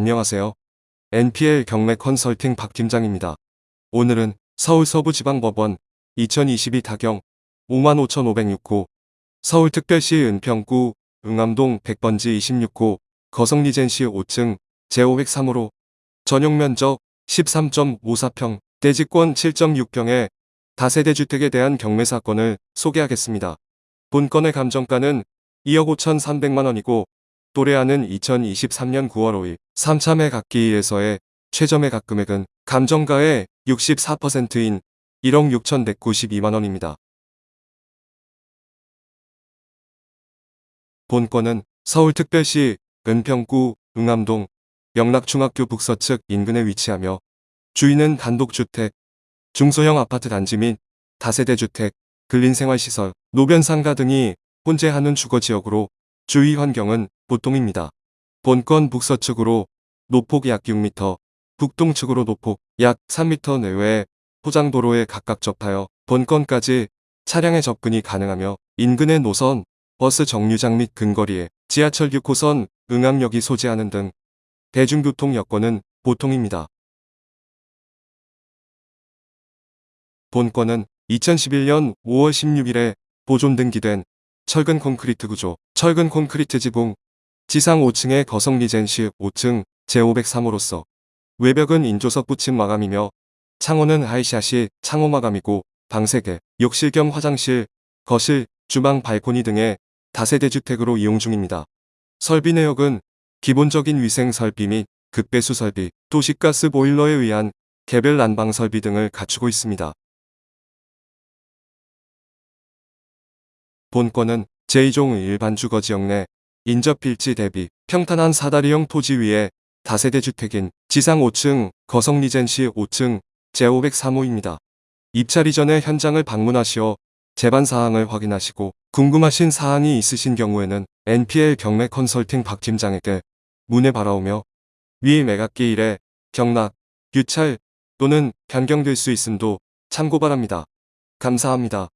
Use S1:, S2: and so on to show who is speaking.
S1: 안녕하세요. NPL 경매 컨설팅 박 팀장입니다. 오늘은 서울 서부지방법원 2022 타경 55,506호 서울특별시 은평구 응암동 100번지 26호 거성리젠시 5층 제503호로 전용 면적 13.54평, 대지권 7.6평의 다세대 주택에 대한 경매 사건을 소개하겠습니다. 본건의 감정가는 2억 5,300만 원이고 또래하는 2023년 9월 5일 3차 매각기에서의 최저 매각 금액은 감정가의 64%인 1억 6,192만 원입니다. 본건은 서울특별시 은평구 응암동 영락중학교 북서측 인근에 위치하며 주인은 단독주택, 중소형 아파트 단지 및 다세대 주택, 근린생활시설, 노변상가 등이 혼재하는 주거지역으로 주위 환경은 보통입니다. 본건 북서측으로 노폭 약 6m, 북동측으로 노폭 약 3m 내외의 포장도로에 각각 접하여 본건까지 차량의 접근이 가능하며 인근의 노선, 버스 정류장 및 근거리에 지하철 6호선 응암역이 소재하는 등 대중교통 여건은 보통입니다. 본건은 2011년 5월 16일에 보존 등기된 철근 콘크리트 구조, 철근 콘크리트 지붕, 지상 5층의 거성 리젠시 5층 제503호로서 외벽은 인조석 붙임 마감이며 창호는 하이샷이 창호 마감이고 방 3개, 욕실 겸 화장실, 거실, 주방 발코니 등의 다세대 주택으로 이용 중입니다. 설비 내역은 기본적인 위생 설비 및 급배수 설비, 도시가스 보일러에 의한 개별 난방 설비 등을 갖추고 있습니다. 본건은 제2종 일반 주거 지역 내 인접 필지 대비 평탄한 사다리형 토지 위에 다세대 주택인 지상 5층 거성 리젠시 5층 제503호입니다. 입찰 이 전에 현장을 방문하시어 재반 사항을 확인하시고 궁금하신 사항이 있으신 경우에는 NPL 경매 컨설팅 박 팀장에게 문의 바라오며 위 매각기 일에 경락, 유찰 또는 변경될 수 있음도 참고 바랍니다. 감사합니다.